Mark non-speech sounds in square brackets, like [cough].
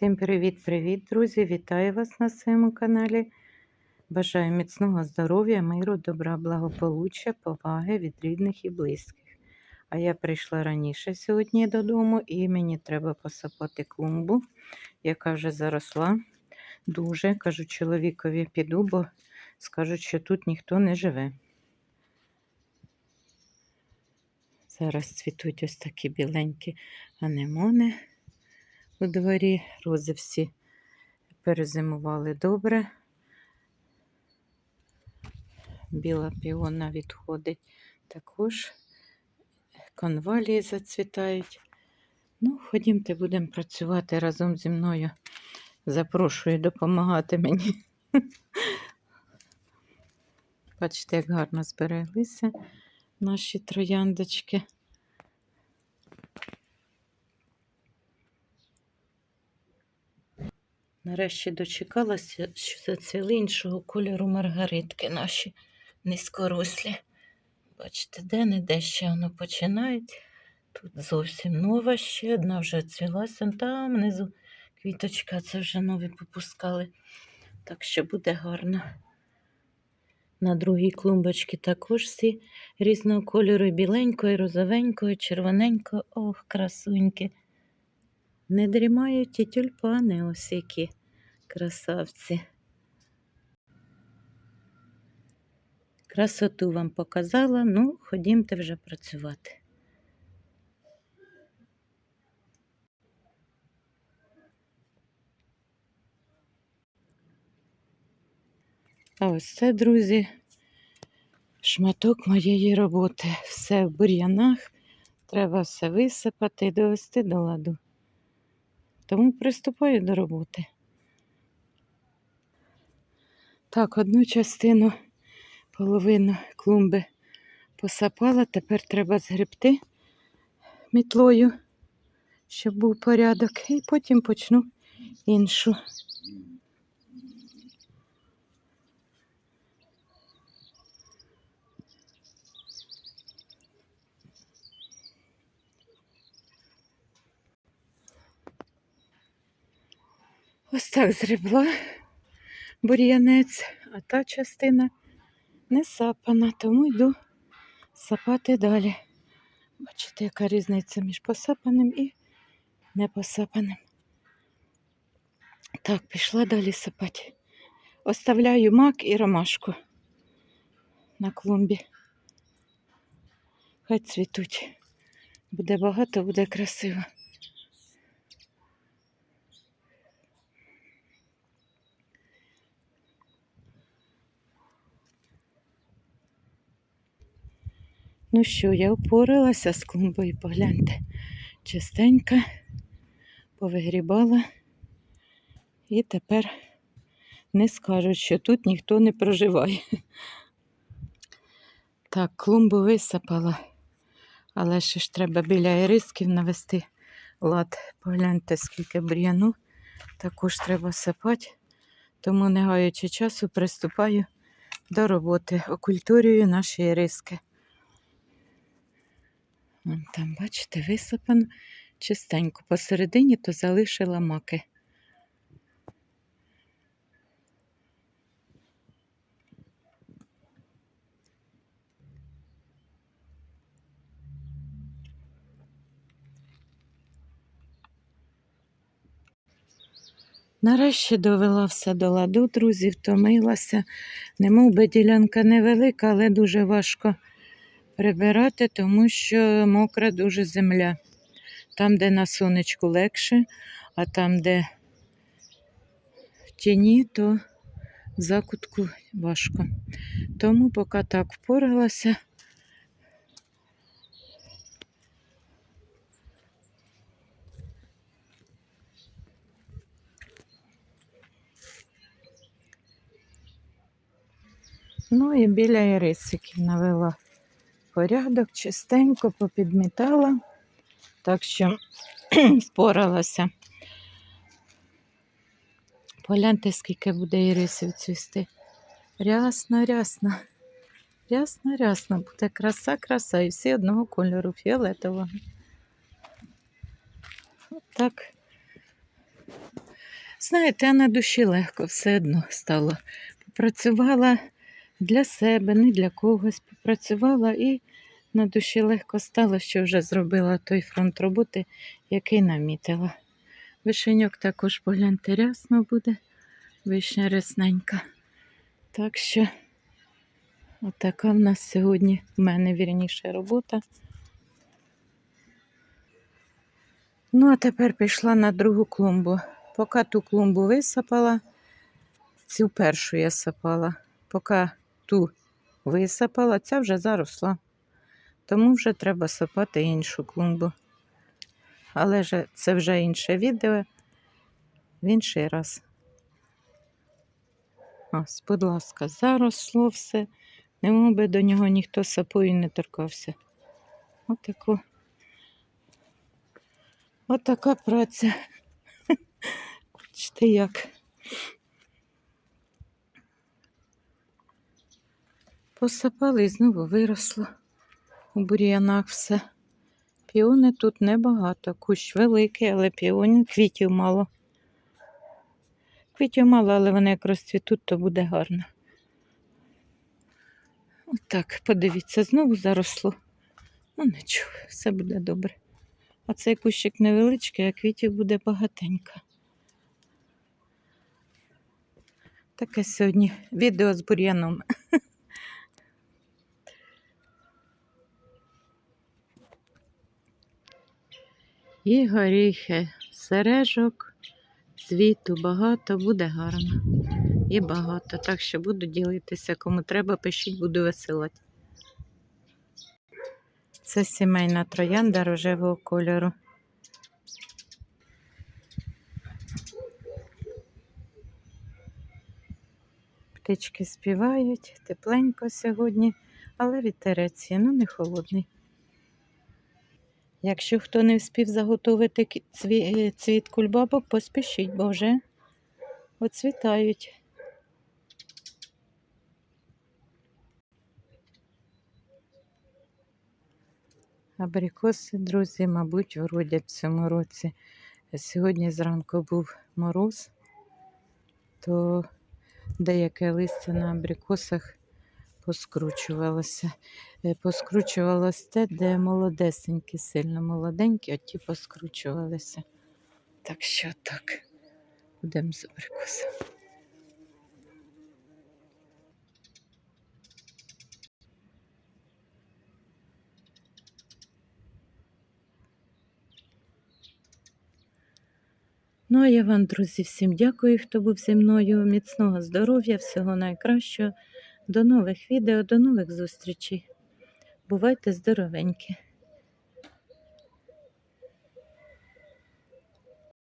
Всім привіт-привіт, друзі! Вітаю вас на своєму каналі. Бажаю міцного здоров'я, миру, добра, благополуччя, поваги від рідних і близьких. А я прийшла раніше сьогодні додому, і мені треба посапати клумбу, яка вже заросла. Дуже кажу чоловікові, піду, бо скажуть, що тут ніхто не живе. Зараз цвітуть ось такі біленькі анемони у дворі. Рози всі перезимували добре. Біла піона відходить також. Конвалії зацвітають. Ну, ходімте, будемо працювати разом зі мною. Запрошую допомагати мені. [laughs] Бачите, як гарно збереглися наші трояндочки. Нарешті дочекалася, що зацвіли іншого кольору маргаритки наші низькорослі. Бачите, де-не-де ще воно починають. Тут зовсім нова ще одна вже цвілася. Там внизу квіточка, це вже нові попускали. Так що буде гарно. На другій клумбочці також всі різного кольору, біленької, розовенької, червоненької. Ох, красуньки. Не дрімають і тюльпани ось які красавці. Красоту вам показала, ну, ходімте вже працювати. А ось це, друзі, шматок моєї роботи. Все в бур'янах, треба все висипати і довести до ладу. Тому приступаю до роботи. Так, одну частину, половину клумби посапала, тепер треба згребти мітлою, щоб був порядок, і потім почну іншу. Ось так зребла бур'янець, а та частина не сапана, тому йду сапати далі. Бачите, яка різниця між посапаним і непосапаним. Так, пішла далі сапати. Оставляю мак і ромашку на клумбі. Хай цвітуть. Буде багато, буде красиво. Ну що, я впоралася з клумбою, погляньте. Чистенька, повигрібала. І тепер не скажуть, що тут ніхто не проживає. Так, клумбу висапала, але ще ж треба біля ірисків навести лад. Погляньте, скільки бур'яну. Також треба сапати, тому, не гаючи часу, приступаю до роботи. Окультурюю наші іриски. Вон Там, бачите, висипано чистенько. Посередині то залишила маки. Нарешті довела все до ладу, друзі, втомилася. Немов би ділянка невелика, але дуже важко прибирати, тому що мокра дуже земля. Там, де на сонечку легше, а там, де в тіні, то в закутку важко. Тому поки так впоралася. Ну і біля ірисиків навела порядок, чистенько попідмітала, так що споралася. [clears throat] Погляньте, скільки буде ірисів цвісти. Рясно, рясно. Рясно, рясно. Буде краса, краса. І всі одного кольору фіолетового. От так Знаєте, а на душі легко все одно стало. Попрацювала для себе, не для когось. Попрацювала і на душі легко стало, що вже зробила той фронт роботи, який намітила. Вишеньок також погляньте рясно буде, вишня рясненька. Так що, отака в нас сьогодні, в мене вірніше робота. Ну, а тепер пішла на другу клумбу. Поки ту клумбу висипала, цю першу я сапала. Поки ту висипала, ця вже заросла. Тому вже треба сапати іншу клумбу. Але ж це вже інше відео в інший раз. Ось, будь ласка, заросло все. Немов би до нього ніхто сапою не торкався. Отаку. Отака праця. [laughs] Бачите, як. Посапали і знову виросло. У бур'янах все. Піони тут небагато. Кущ великий, але піонів квітів мало. Квітів мало, але вони як розцвітуть, то буде гарно. Отак, подивіться, знову заросло. Ну нічого, все буде добре. А цей кущик невеличкий, а квітів буде багатенько. Таке сьогодні відео з бур'яном. [laughs] І горіхи, сережок, цвіту багато, буде гарно. І багато. Так що буду ділитися. Кому треба, пишіть, буду висилати. Це сімейна троянда рожевого кольору. Птички співають, тепленько сьогодні, але вітерець ну не холодний. Якщо хто не встиг заготовити е, цвіт кульбабок, поспішіть, бо вже оцвітають. Абрикоси, друзі, мабуть, вродять в цьому році. Сьогодні зранку був мороз, то деяке листя на абрикосах поскручувалося. Е, Поскручувалось те, де молодесенькі, сильно молоденькі, а ті поскручувалися. Так що так, будемо з абрикосом. Ну, а я вам, друзі, всім дякую, хто був зі мною. Міцного здоров'я, всього найкращого. До нових відео, до нових зустрічей. Бувайте здоровенькі!